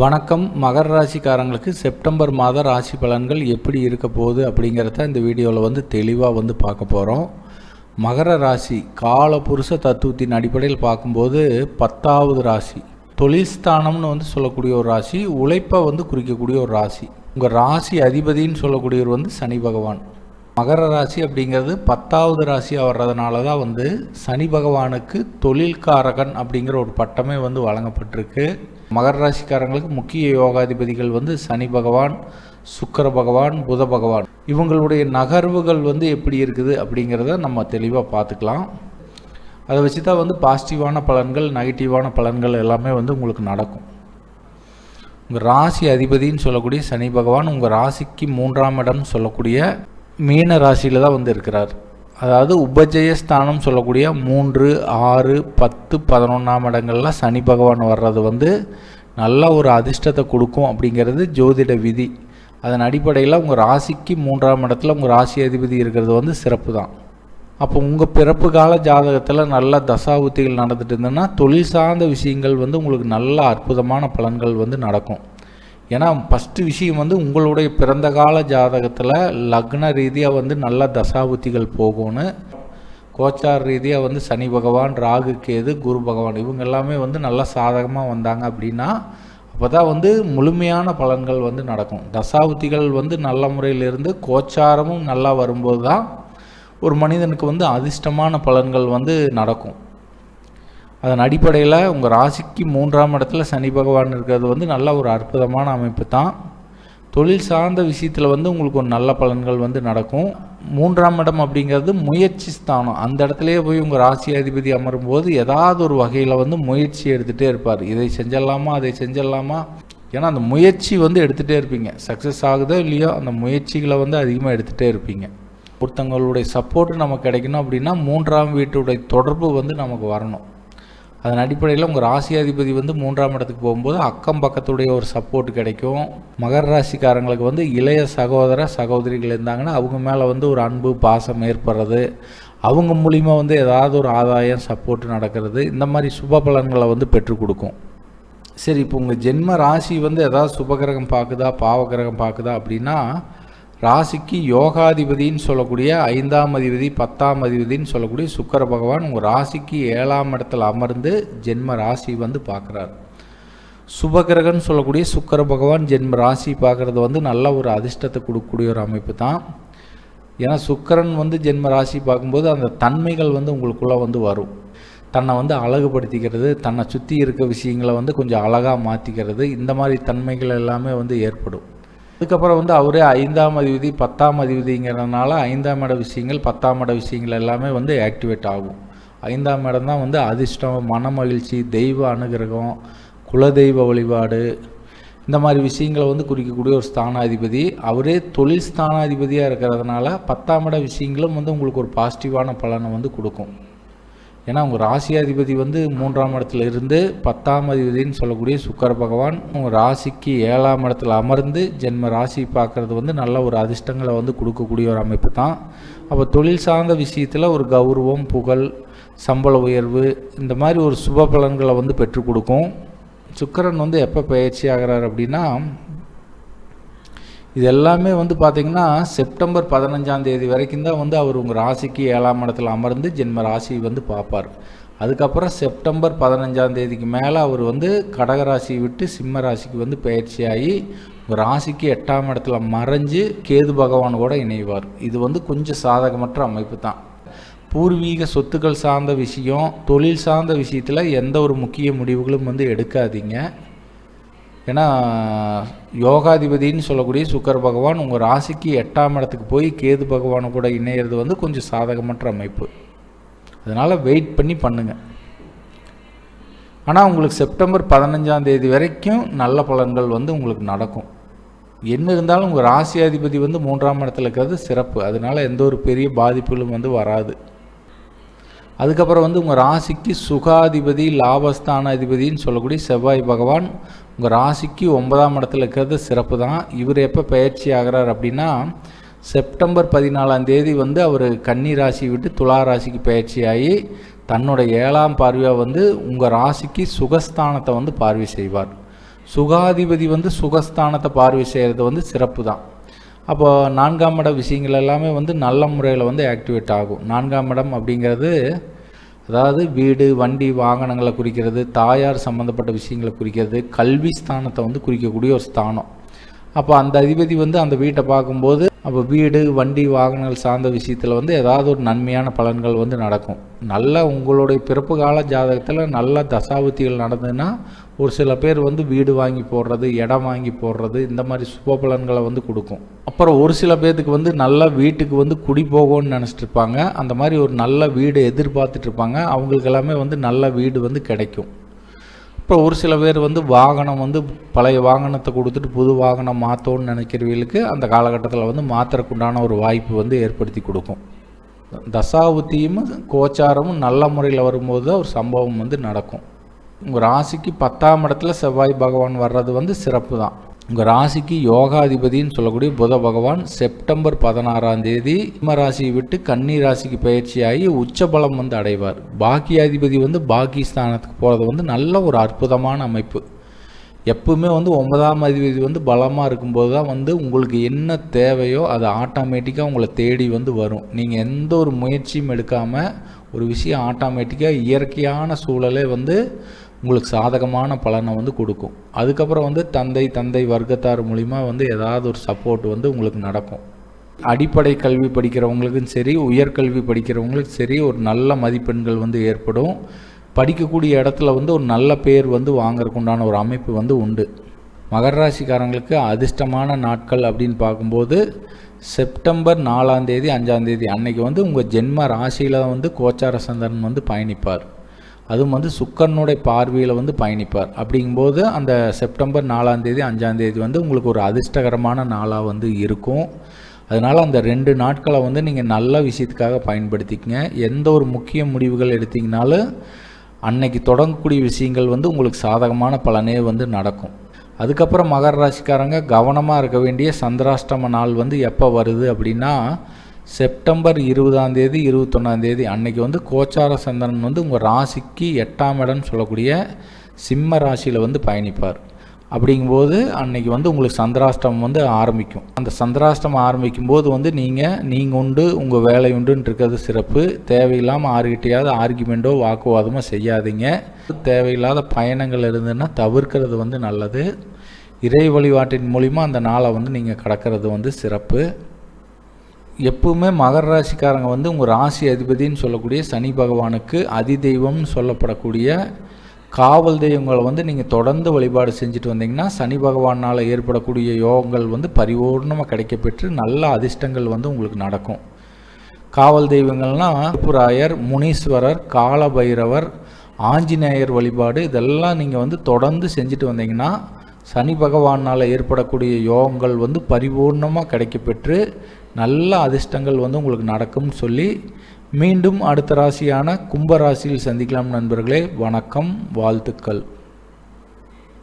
வணக்கம். மகர ராசிக்காரங்களுக்கு செப்டம்பர் மாத ராசி பலன்கள் எப்படி இருக்க போகுது அப்படிங்கிறத இந்த வீடியோவில் வந்து தெளிவாக வந்து பார்க்க போகிறோம் மகர ராசி கால புருஷ தத்துவத்தின் அடிப்படையில் பார்க்கும்போது பத்தாவது ராசி தொழில் ஸ்தானம்னு வந்து சொல்லக்கூடிய ஒரு ராசி உழைப்பை வந்து குறிக்கக்கூடிய ஒரு ராசி. உங்கள் ராசி அதிபதின்னு சொல்லக்கூடியவர் வந்து சனி பகவான். மகர ராசி அப்படிங்கிறது பத்தாவது ராசியாக வர்றதுனால தான் வந்து சனி பகவானுக்கு தொழில்காரகன் அப்படிங்கிற ஒரு பட்டமே வந்து வழங்கப்பட்டிருக்கு. மகர ராசிக்காரங்களுக்கு முக்கிய யோகாதிபதிகள் வந்து சனி பகவான் சுக்கர பகவான் புத பகவான். இவங்களுடைய நகர்வுகள் வந்து எப்படி இருக்குது அப்படிங்கிறத நம்ம தெளிவாக பார்த்துக்கலாம். அதை வச்சு தான் வந்து பாசிட்டிவான பலன்கள் நெகட்டிவான பலன்கள் எல்லாமே வந்து உங்களுக்கு நடக்கும். உங்கள் ராசி அதிபதின்னு சொல்லக்கூடிய சனி பகவான் உங்கள் ராசிக்கு மூன்றாம் இடம்னு சொல்லக்கூடிய மீன ராசியில் தான் வந்து இருக்கிறார். அதாவது உபஜயஸ்தானம் சொல்லக்கூடிய மூன்று ஆறு பத்து பதினொன்றாம் இடங்களில் சனி பகவான் வர்றது வந்து நல்ல ஒரு அதிர்ஷ்டத்தை கொடுக்கும் அப்படிங்கிறது ஜோதிட விதி. அதன் அடிப்படையில் உங்கள் ராசிக்கு மூன்றாம் இடத்துல உங்கள் ராசி அதிபதி இருக்கிறது வந்து சிறப்பு தான். அப்போ உங்கள் பிறப்பு கால ஜாதகத்தில் நல்ல தசாபுத்திகள் நடந்துட்டு இருந்ததுன்னா தொழில் சார்ந்த விஷயங்கள் வந்து உங்களுக்கு நல்ல அற்புதமான பலன்கள் வந்து நடக்கும். ஏன்னா ஃபஸ்ட்டு விஷயம் வந்து உங்களுடைய பிறந்த கால ஜாதகத்தில் லக்ன ரீதியாக வந்து நல்ல தசாபுத்திகள் போகும்னு கோச்சார் ரீதியாக வந்து சனி பகவான் ராகு கேது குரு பகவான் இவங்க எல்லாமே வந்து நல்லா சாதகமாக வந்தாங்க அப்படின்னா அப்போ தான் வந்து முழுமையான பலன்கள் வந்து நடக்கும். தசாபுத்திகள் வந்து நல்ல முறையிலிருந்து கோச்சாரமும் நல்லா வரும்போது தான் ஒரு மனிதனுக்கு வந்து அதிர்ஷ்டமான பலன்கள் வந்து நடக்கும். அதன் அடிப்படையில் உங்கள் ராசிக்கு மூன்றாம் இடத்துல சனி பகவான் இருக்கிறது வந்து நல்ல ஒரு அற்புதமான அமைப்பு தான். தொழில் சார்ந்த விஷயத்தில் வந்து உங்களுக்கு ஒரு நல்ல பலன்கள் வந்து நடக்கும். மூன்றாம் இடம் அப்படிங்கிறது முயற்சி ஸ்தானம். அந்த இடத்துலையே போய் உங்கள் ராசி அதிபதி அமரும் போது ஏதாவது ஒரு வகையில் வந்து முயற்சி எடுத்துகிட்டே இருப்பார். இதை செஞ்சிடலாமா அதை செஞ்சிடலாமா ஏன்னா அந்த முயற்சி வந்து எடுத்துகிட்டே இருப்பீங்க. சக்ஸஸ் ஆகுதோ இல்லையோ அந்த முயற்சிகளை வந்து அதிகமாக எடுத்துகிட்டே இருப்பீங்க. ஒருத்தங்களுடைய சப்போர்ட் நமக்கு கிடைக்கணும் அப்படின்னா மூன்றாம் வீட்டுடைய தொடர்பு வந்து நமக்கு வரணும். அதன் அடிப்படையில் உங்கள் ராசியாதிபதி வந்து மூன்றாம் இடத்துக்கு போகும்போது அக்கம் பக்கத்துடைய ஒரு சப்போர்ட் கிடைக்கும். மகர ராசிக்காரங்களுக்கு வந்து இளைய சகோதர சகோதரிகள் இருந்தாங்கன்னா அவங்க மேலே வந்து ஒரு அன்பு பாசம் ஏற்படுறது. அவங்க மூலிமா வந்து ஏதாவது ஒரு ஆதாயம் சப்போர்ட் நடக்கிறது. இந்த மாதிரி சுப பலன்களை வந்து பெற்றுக் கொடுக்கும். சரி இப்போ உங்கள் ஜென்ம ராசி வந்து ஏதாவது சுபகிரகம் பார்க்குதா பாவகிரகம் பார்க்குதா அப்படின்னா ராசிக்கு யோகாதிபதின்னு சொல்லக்கூடிய ஐந்தாம் அதிபதி பத்தாம் அதிபதின்னு சொல்லக்கூடிய சுக்கர பகவான் உங்கள் ராசிக்கு ஏழாம் இடத்துல அமர்ந்து ஜென்ம ராசி வந்து பார்க்குறாரு. சுபகிரகன்னு சொல்லக்கூடிய சுக்கர பகவான் ஜென்ம ராசி பார்க்குறது வந்து நல்ல ஒரு அதிர்ஷ்டத்தை கொடுக்கக்கூடிய ஒரு அமைப்பு தான். ஏன்னா சுக்கரன் வந்து ஜென்ம ராசி பார்க்கும்போது அந்த தன்மைகள் வந்து உங்களுக்குள்ளே வந்து வரும். தன்னை வந்து அழகுபடுத்திக்கிறது தன்னை சுற்றி இருக்க விஷயங்களை வந்து கொஞ்சம் அழகாக மாற்றிக்கிறது இந்த மாதிரி தன்மைகள் எல்லாமே வந்து ஏற்படும். அதுக்கப்புறம் வந்து அவரே ஐந்தாம் அதிபதி பத்தாம் அதிபதிங்கிறதுனால ஐந்தாம் இட விஷயங்கள் பத்தாம் இட விஷயங்கள் எல்லாமே வந்து ஆக்டிவேட் ஆகும். ஐந்தாம் இடம் தான் வந்து அதிர்ஷ்டம் மன மகிழ்ச்சி தெய்வ அனுகிரகம் குலதெய்வ வழிபாடு. இந்த மாதிரி விஷயங்களை வந்து குறிக்கக்கூடிய ஒரு ஸ்தானாதிபதி. அவரே தொழில் ஸ்தானாதிபதியாக இருக்கிறதுனால பத்தாம் இட விஷயங்களும் வந்து உங்களுக்கு ஒரு பாசிட்டிவான பலனை வந்து கொடுக்கும். ஏன்னா உங்கள் ராசியாதிபதி வந்து மூன்றாம் இடத்துல இருந்து பத்தாம் அதிபதினு சொல்லக்கூடிய சுக்கர பகவான் உங்கள் ராசிக்கு ஏழாம் இடத்துல அமர்ந்து ஜென்ம ராசி பார்க்குறது வந்து நல்ல ஒரு அதிர்ஷ்டங்களை வந்து கொடுக்கக்கூடிய ஒரு அமைப்பு தான். அப்போ தொழில் சார்ந்த விஷயத்தில் ஒரு கௌரவம் புகழ் சம்பள உயர்வு இந்த மாதிரி ஒரு சுப பலன்களை வந்து பெற்றுக் கொடுக்கும். சுக்கரன் வந்து எப்போ பயிற்சி ஆகிறார் அப்படின்னா இது எல்லாமே வந்து பார்த்திங்கன்னா செப்டம்பர் பதினஞ்சாம் தேதி வரைக்கும் தான் வந்து அவர் உங்கள் ராசிக்கு ஏழாம் இடத்துல அமர்ந்து ஜென்ம ராசி வந்து பார்ப்பார். அதுக்கப்புறம் செப்டம்பர் பதினஞ்சாம் தேதிக்கு மேலே அவர் வந்து கடகராசி விட்டு சிம்ம ராசிக்கு வந்து பயிற்சியாகி உங்கள் ராசிக்கு எட்டாம் இடத்துல மறைஞ்சு கேது பகவான் கூட இணைவார். இது வந்து கொஞ்சம் சாதகமற்ற அமைப்பு தான். பூர்வீக சொத்துக்கள் சார்ந்த விஷயம் தொழில் சார்ந்த விஷயத்தில் எந்த ஒரு முக்கிய முடிவுகளும் வந்து எடுக்காதீங்க. ஏன்னா யோகாதிபதினு சொல்லக்கூடிய சுக்கர பகவான் உங்கள் ராசிக்கு எட்டாம் இடத்துக்கு போய் கேது பகவானை கூட இணையிறது வந்து கொஞ்சம் சாதகமற்ற அமைப்பு. அதனால் வெயிட் பண்ணி பண்ணுங்கள் ஆனால் உங்களுக்கு செப்டம்பர் பதினஞ்சாம் தேதி வரைக்கும் நல்ல பலன்கள் வந்து உங்களுக்கு நடக்கும். என்ன இருந்தாலும் உங்கள் ராசியாதிபதி வந்து மூன்றாம் இடத்துல இருக்கிறது சிறப்பு. அதனால் எந்த ஒரு பெரிய பாதிப்புகளும் வந்து வராது. அதுக்கப்புறம் வந்து உங்கள் ராசிக்கு சுகாதிபதி லாபஸ்தான அதிபதின்னு சொல்லக்கூடிய செவ்வாய் பகவான் உங்கள் ராசிக்கு ஒன்பதாம் இடத்துல இருக்கிறது சிறப்பு தான். இவர் எப்போ பயிற்சி ஆகிறார் அப்படின்னா செப்டம்பர் பதினாலாம் தேதி வந்து அவர் கன்னி ராசி விட்டு துலா ராசிக்கு பயிற்சி ஆகி தன்னோட ஏழாம் பார்வையாக வந்து உங்கள் ராசிக்கு சுகஸ்தானத்தை வந்து பார்வை செய்வார். சுகாதிபதி வந்து சுகஸ்தானத்தை பார்வை செய்கிறது வந்து சிறப்பு தான். அப்போ நான்காம் இடம் விஷயங்கள் எல்லாமே வந்து நல்ல முறையில் வந்து ஆக்டிவேட் ஆகும். நான்காம் இடம் அப்படிங்கிறது அதாவது வீடு வண்டி வாகனங்களை குறிக்கிறது தாயார் சம்மந்தப்பட்ட விஷயங்களை குறிக்கிறது கல்வி ஸ்தானத்தை வந்து குறிக்கக்கூடிய ஒரு ஸ்தானம். அப்போ அந்த அதிபதி வந்து அந்த வீட்டை பார்க்கும்போது அப்போ வீடு வண்டி வாகனங்கள் சார்ந்த விஷயத்தில் வந்து ஏதாவது ஒரு நன்மையான பலன்கள் வந்து நடக்கும். நல்ல உங்களுடைய பிறப்பு கால ஜாதகத்தில் நல்ல தசாபுத்திகள் நடந்ததுன்னா ஒரு சில பேர் வந்து வீடு வாங்கி போடுறது இடம் வாங்கி போடுறது இந்த மாதிரி சுப பலன்களை வந்து கொடுக்கும். அப்புறம் ஒரு சில பேர்த்துக்கு வந்து நல்ல வீட்டுக்கு வந்து குடி போகும்னு நினச்சிட்டு இருப்பாங்க. அந்த மாதிரி ஒரு நல்ல வீடு எதிர்பார்த்துட்டு இருப்பாங்க. அவங்களுக்கு எல்லாமே வந்து நல்ல வீடு வந்து கிடைக்கும். அப்புறம் ஒரு சில பேர் வந்து வாகனம் வந்து பழைய வாகனத்தை கொடுத்துட்டு புது வாகனம் மாற்றோன்னு நினைக்கிறவங்களுக்கு அந்த காலகட்டத்தில் வந்து மாத்திரக்குண்டான ஒரு வாய்ப்பு வந்து ஏற்படுத்தி கொடுக்கும். தசாபுத்தியும் கோச்சாரமும் நல்ல முறையில் வரும்போது தான் ஒரு சம்பவம் வந்து நடக்கும். உங்கள் ராசிக்கு பத்தாம் இடத்துல செவ்வாய் பகவான் வர்றது வந்து சிறப்பு தான். உங்கள் ராசிக்கு யோகாதிபதின்னு சொல்லக்கூடிய புத பகவான் செப்டம்பர் பதினாறாம் தேதி சிம்ம ராசியை விட்டு கன்னி ராசிக்கு பயிற்சியாகி உச்சபலம் வந்து அடைவார். பாக்கியாதிபதி வந்து பாகிஸ்தானத்துக்கு போகிறது வந்து நல்ல ஒரு அற்புதமான அமைப்பு. எப்பவுமே வந்து ஒன்பதாம் அதிபதி வந்து பலமாக இருக்கும்போது தான் வந்து உங்களுக்கு என்ன தேவையோ அது ஆட்டோமேட்டிக்காக உங்களை தேடி வந்து வரும். நீங்கள் எந்த ஒரு முயற்சியும் எடுக்காமல் ஒரு விஷயம் ஆட்டோமேட்டிக்காக இயற்கையான சூழலே வந்து உங்களுக்கு சாதகமான பலனை வந்து கொடுக்கும். அதுக்கப்புறம் வந்து தந்தை தந்தை வர்க்கத்தார் மூலிமா வந்து ஏதாவது ஒரு சப்போர்ட் வந்து உங்களுக்கு நடக்கும். அடிப்படை கல்வி படிக்கிறவங்களுக்கும் சரி உயர்கல்வி படிக்கிறவங்களுக்கும் சரி ஒரு நல்ல மதிப்பெண்கள் வந்து ஏற்படும். படிக்கக்கூடிய இடத்துல வந்து ஒரு நல்ல பேர் வந்து வாங்குறதுக்கு உண்டான ஒரு அமைப்பு வந்து உண்டு. மகர ராசிக்காரங்களுக்கு அதிர்ஷ்டமான நாட்கள் அப்படின்னு பார்க்கும்போது செப்டம்பர் நாலாம் தேதி அஞ்சாம் தேதி அன்னைக்கு வந்து உங்கள் ஜென்ம ராசியில் வந்து கோச்சார சந்திரன் வந்து பயணிப்பார். அதுவும் வந்து சுக்கரனுடைய பார்வையில் வந்து பயணிப்பார். அப்படிங்கும்போது அந்த செப்டம்பர் நாலாம் தேதி அஞ்சாம் தேதி வந்து உங்களுக்கு ஒரு அதிர்ஷ்டகரமான நாளாக வந்து இருக்கும். அதனால் அந்த ரெண்டு நாட்களை வந்து நீங்கள் நல்ல விஷயத்துக்காக பயன்படுத்திக்கங்க. எந்த ஒரு முக்கிய முடிவுகள் எடுத்திங்கனாலும் அன்னைக்கு தொடங்கக்கூடிய விஷயங்கள் வந்து உங்களுக்கு சாதகமான பலனே வந்து நடக்கும். அதுக்கப்புறம் மகர ராசிக்காரங்க கவனமாக இருக்க வேண்டிய சந்திராஷ்டம நாள் வந்து எப்போ வருது அப்படின்னா செப்டம்பர் இருபதாம் தேதி இருபத்தொன்னாம் தேதி அன்னைக்கு வந்து கோச்சார சந்திரன் வந்து உங்கள் ராசிக்கு எட்டாம் இடம்னு சொல்லக்கூடிய சிம்ம ராசியில் வந்து பயணிப்பார். அப்படிங்கும்போது அன்னைக்கு வந்து உங்களுக்கு சந்திராஷ்டமம் வந்து ஆரம்பிக்கும். அந்த சந்திராஷ்டமம் ஆரம்பிக்கும் போது வந்து நீங்கள் நீங்கள் உண்டு உங்கள் வேலை உண்டுன்னு இருக்கிறது சிறப்பு. தேவையில்லாமல் ஆறுகிட்டையாவது ஆர்குமெண்ட்டோ வாக்குவாதமோ செய்யாதீங்க. தேவையில்லாத பயணங்கள் இருந்ததுன்னா தவிர்க்கிறது வந்து நல்லது. இறை வழிபாட்டின் மூலிமா அந்த நாளை வந்து நீங்கள் கடக்கிறது வந்து சிறப்பு. எப்பவுமே மகர ராசிக்காரங்க வந்து உங்கள் ராசி அதிபதின்னு சொல்லக்கூடிய சனி பகவானுக்கு அதிதெய்வம்னு சொல்லப்படக்கூடிய காவல் தெய்வங்களை வந்து நீங்கள் தொடர்ந்து வழிபாடு செஞ்சுட்டு வந்தீங்கன்னா சனி பகவானால் ஏற்படக்கூடிய யோகங்கள் வந்து பரிபூர்ணமாக கிடைக்கப்பெற்று நல்ல அதிர்ஷ்டங்கள் வந்து உங்களுக்கு நடக்கும். காவல் தெய்வங்கள்னால் புராயர் முனீஸ்வரர் காலபைரவர் ஆஞ்சநேயர் வழிபாடு இதெல்லாம் நீங்கள் வந்து தொடர்ந்து செஞ்சுட்டு வந்தீங்கன்னா சனி பகவானால் ஏற்படக்கூடிய யோகங்கள் வந்து பரிபூர்ணமாக கிடைக்கப்பெற்று நல்ல அதிர்ஷ்டங்கள் வந்து உங்களுக்கு நடக்கும்னு சொல்லி மீண்டும் அடுத்த ராசியான கும்ப ராசியில் சந்திக்கலாம் நண்பர்களே. வணக்கம் வாழ்த்துக்கள்.